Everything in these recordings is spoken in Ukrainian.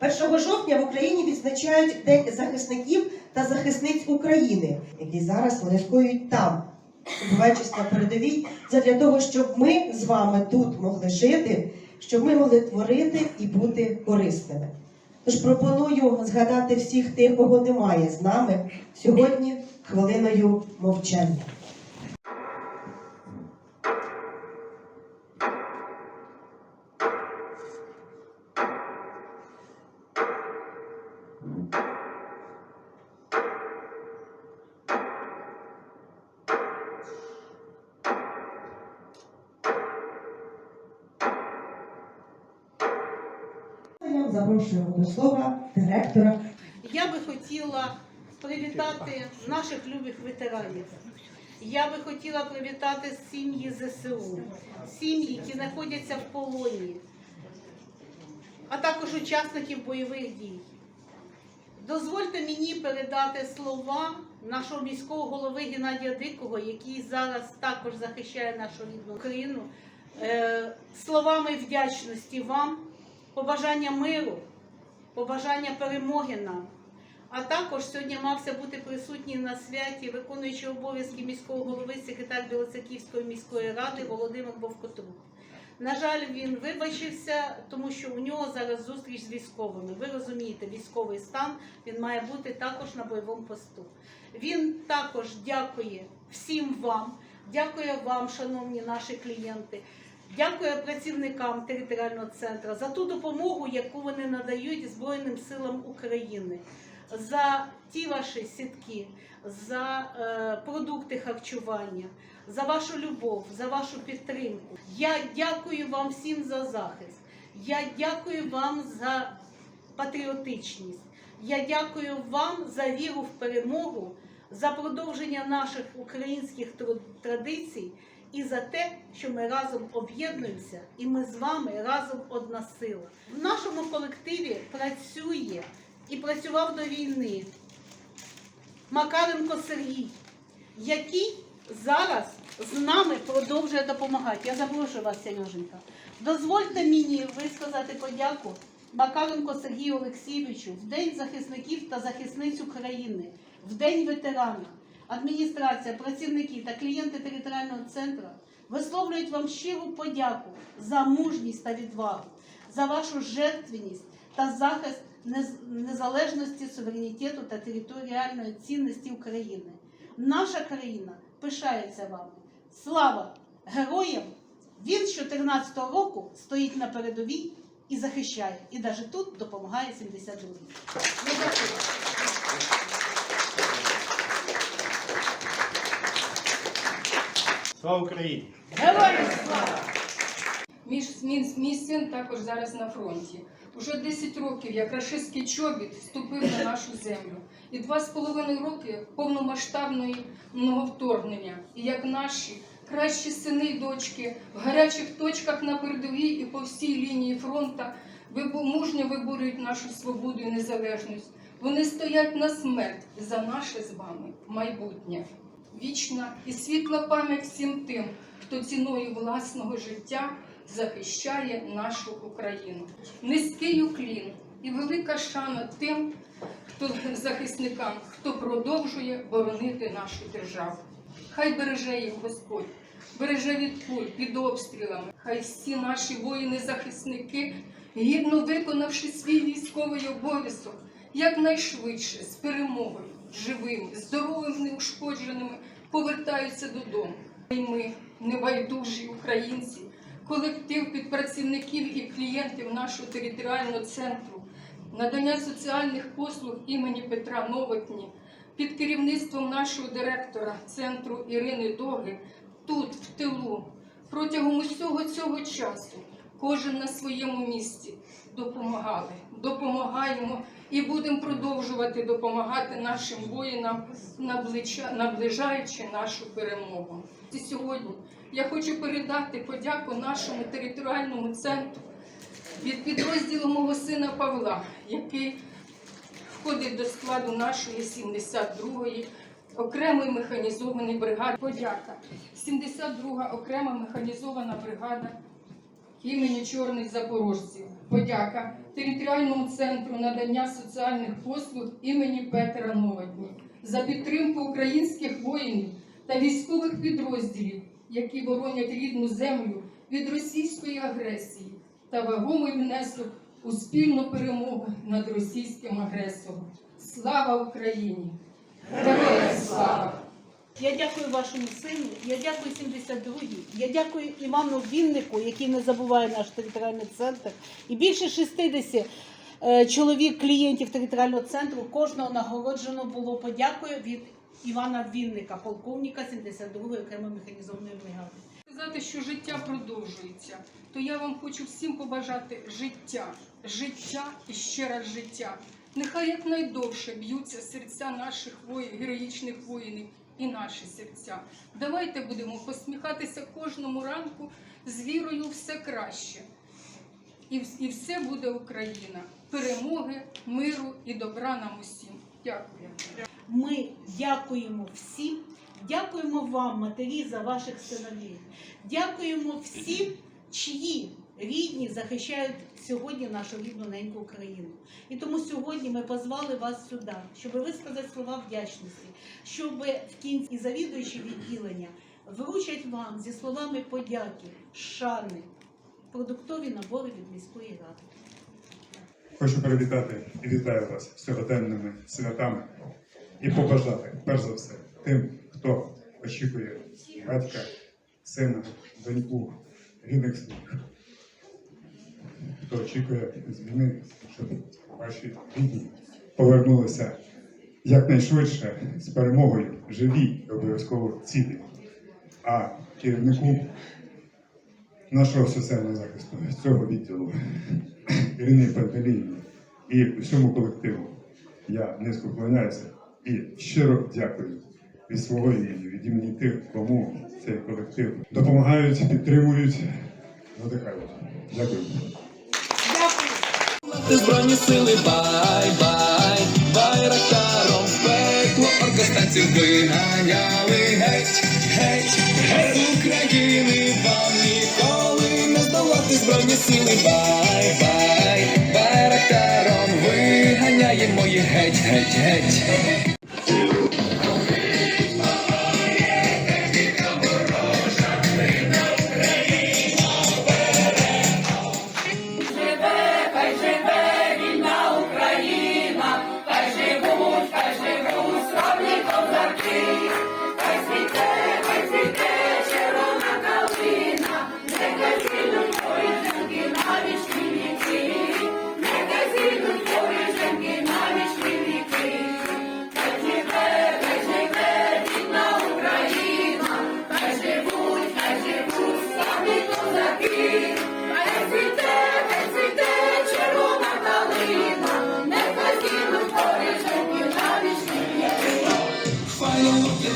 1 жовтня в Україні відзначають День захисників та захисниць України, які зараз вони скоюють там, буваючись на передовій, задля того, щоб ми з вами тут могли жити, щоб ми могли творити і бути корисними. Тож пропоную згадати всіх тих, кого немає з нами сьогодні хвилиною мовчання. Запрошуємо до слова директора Я би хотіла привітати наших любих ветеранів. Я би хотіла привітати сім'ї ЗСУ, сім'ї, які знаходяться в полоні, а також учасників бойових дій. Дозвольте мені передати слова нашого міського голови Геннадія Дикого, який зараз також захищає нашу рідну Україну, е, словами вдячності вам, побажання миру, побажання перемоги нам. А також сьогодні мався бути присутній на святі виконуючий обов'язки міського голови, секретар Білоцерківської міської ради Володимир Бовкотрук. На жаль, він вибачився, тому що у нього зараз зустріч з військовими. Ви розумієте, військовий стан він має бути також на бойовому посту. Він також дякує всім вам, дякує вам, шановні наші клієнти. Дякує працівникам територіального центру за ту допомогу, яку вони надають Збройним силам України, за ті ваші сітки, за е, продукти харчування, за вашу любов, за вашу підтримку. Я дякую вам всім за захист. Я дякую вам за патріотичність. Я дякую вам за віру в перемогу, за продовження наших українських традицій і за те, що ми разом об'єднуємося, і ми з вами разом одна сила. В нашому колективі працює і працював до війни Макаренко Сергій, який зараз з нами продовжує допомагати. Я запрошую вас, Сереженька. Дозвольте мені висказати подяку Макаренко Сергію Олексійовичу в День захисників та захисниць України, в День ветерана. Адміністрація, працівники та клієнти територіального центру висловлюють вам щиру подяку за мужність та відвагу, за вашу жертвеність та захист незалежності, суверенітету та територіальної цінності України. Наша країна пишається вами. Слава героям! Він з 14-го року стоїть на передовій і захищає. І навіть тут допомагає 72-й. Слава Україні! Героям слава! Мій, мій, мій син також зараз на фронті. Уже 10 років, як рашистський чобіт ступив на нашу землю, і два з половиною роки повномасштабної вторгнення. І як наші кращі сини і дочки в гарячих точках на передовій і по всій лінії фронту вибу- мужньо виборюють нашу свободу і незалежність. Вони стоять на смерть за наше з вами майбутнє. Вічна і світла пам'ять всім тим, хто ціною власного життя захищає нашу Україну. Низький уклін і велика шана тим, хто захисникам, хто продовжує боронити нашу державу. Хай береже їх Господь, береже від куль під обстрілами. Хай всі наші воїни-захисники, гідно виконавши свій військовий обов'язок, якнайшвидше з перемогою, живими, здоровими, неушкодженими повертаються додому. І ми, небайдужі українці, колектив підпрацівників і клієнтів нашого територіального центру, надання соціальних послуг імені Петра Новотні під керівництвом нашого директора центру Ірини Доги тут, в тилу, протягом усього цього часу, кожен на своєму місці допомагали, допомагаємо і будемо продовжувати допомагати нашим воїнам, наближаючи нашу перемогу. І сьогодні я хочу передати подяку нашому територіальному центру від підрозділу мого сина Павла, який входить до складу нашої 72-ї окремої механізованої бригади. Подяка. 72-га окрема механізована бригада імені Чорних Запорожців. Подяка територіальному центру надання соціальних послуг імені Петра Новотні за підтримку українських воїнів та військових підрозділів, які боронять рідну землю від російської агресії та вагомий внесок у спільну перемогу над російським агресором. Слава Україні! Героям слава! Я дякую вашому сину, я дякую 72-й, я дякую Івану Віннику, який не забуває наш територіальний центр. І більше 60 е, чоловік клієнтів територіального центру кожного нагороджено було подякою від Івана Вінника, полковника 72-ї окремої механізованої бригади. сказати, що життя продовжується, то я вам хочу всім побажати життя, життя і ще раз життя. Нехай якнайдовше б'ються серця наших героїчних воїнів і наші серця. Давайте будемо посміхатися кожному ранку з вірою все краще. І все буде Україна. Перемоги, миру і добра нам усім. Дякую. Ми дякуємо всім, дякуємо вам, матері, за ваших синовів. Дякуємо всім, чиї рідні захищають сьогодні нашу рідну неньку Україну. І тому сьогодні ми позвали вас сюди, щоб висказати слова вдячності, щоб в кінці і завідуючі відділення вручать вам зі словами подяки, шани, продуктові набори від міської ради. Хочу привітати і вітаю вас з сьогоденними святами і побажати, перш за все, тим, хто очікує батька, сина, доньку, рідних своїх, хто очікує з війни, щоб ваші рідні повернулися якнайшвидше з перемогою, живі і обов'язково цілі. А керівнику нашого соціального захисту цього відділу Ірині Пантеліївні і всьому колективу. Я низько вклоняюся і щиро дякую від свого імені, від імені тих, кому цей колектив допомагають, підтримують, надихають. Дякую. Ти збройні сили, бай, бай, байрактаром пекло оркостанців виганяли. Геть, геть, геть України. Вам ніколи не здолати збройні сили, бай, бай, байрактаром виганяємо їх. Геть, геть, геть.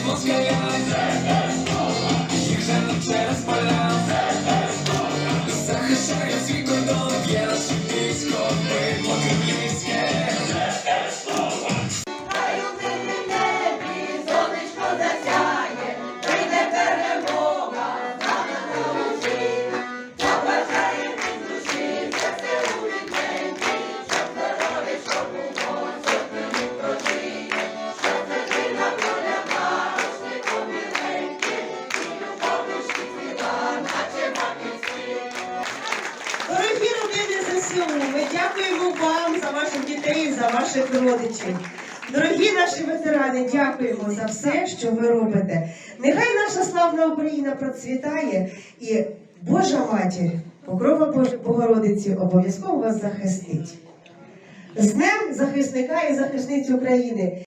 Москаля, ваших родичів. Дорогі наші ветерани, дякуємо за все, що ви робите. Нехай наша славна Україна процвітає і Божа матір, покрова Богородиці, обов'язково вас захистить. З Днем захисника і захисниць України.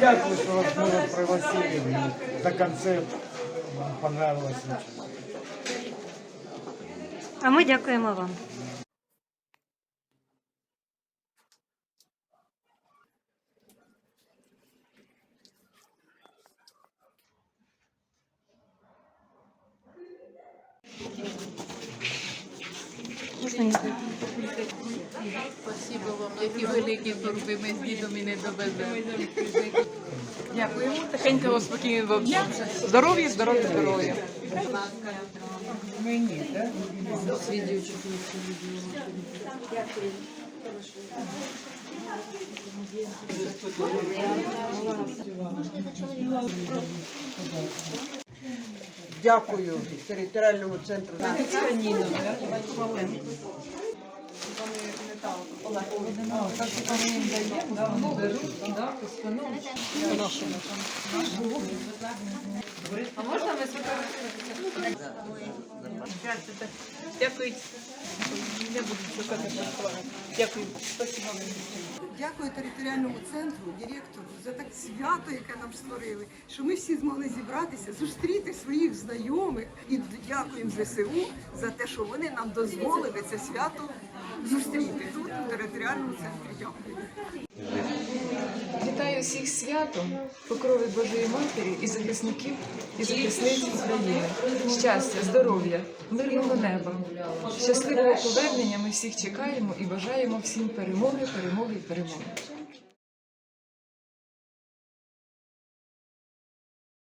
Дякую, что вас мы пригласили до. Вам понравилось. А ми дякуємо вам. Можна я? Спасибо вам, які великі торби ми з дідом і не довеземо. Дякуємо. Тихенького, спокійного дня. Здоров'я, здоров'я, здоров'я. Мені, так? Дякую територіальному центру. Дякую. Не буду шукати Дякую. Спасибо. Дякую територіальному центру, директору за так свято, яке нам створили, що ми всі змогли зібратися, зустріти своїх знайомих і дякуємо ЗСУ за те, що вони нам дозволили це свято зустріти тут, у територіальному центрі. Дякую. Вітаю всіх святом, покрови Божої Матері і захисників і захисниць України. Щастя, здоров'я, мирного неба, щасливого повернення ми всіх чекаємо і бажаємо всім перемоги, перемоги перемоги.